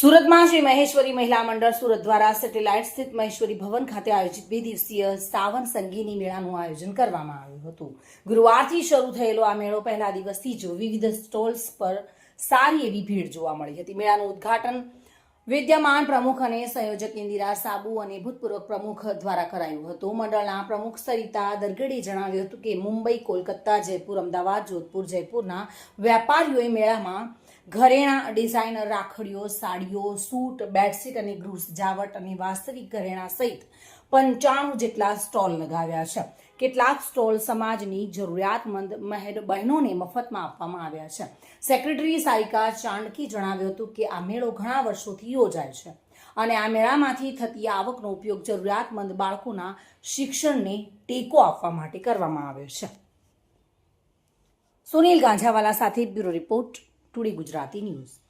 સુરતમાં શ્રી મહેશ્વરી મહિલા મંડળ સુરત દ્વારા સેટેલાઇટ સ્થિત મહેશ્વરી ભવન ખાતે આયોજિત બે દિવસીય સાવન સંગીની મેળાનું આયોજન કરવામાં આવ્યું હતું. ગુરુવારથી શરૂ થયેલો આ મેળો પહેલા દિવસથી જ વિવિધ સ્ટોલ્સ પર સારી એવી ભીડ જોવા મળી હતી. મેળાનું ઉદ્ઘાટન વિદ્યમાન પ્રમુખ અને સંયોજક ઇન્દિરા સાબુ અને ભૂતપૂર્વ પ્રમુખ દ્વારા કરાયું હતું. મંડળના પ્રમુખ સરિતા દરગડે જણાવ્યું હતું કે મુંબઈ, કોલકાતા, જયપુર, અમદાવાદ, જોધપુર, જયપુરના વેપારીઓએ મેળામાં ઘરેણાં ડિઝાઇનર રાખડીઓ, સાડીઓ, સૂટ બેડશીટ અને ગૃહ સજાવટ અને વાસ્તવિક ઘરેણાં સહિત પંચાણું જેટલા સ્ટોલ લગાવ્યા છે. કેટલાક સ્ટોલ સમાજની જરૂરિયાતમંદ મહેર બહેનોને મફતમાં આપવામાં આવ્યા છે. સેક્રેટરી સારિકા ચાંડકી જણાવ્યું હતું કે આ મેળો ઘણા વર્ષોથી યોજાય છે અને આ મેળામાંથી થતી આવકનો ઉપયોગ જરૂરિયાતમંદ બાળકોના શિક્ષણને ટેકો આપવા માટે કરવામાં આવ્યો છે. સુનિલ ગાંજાવાલા સાથે bureau report. Today Gujarati news.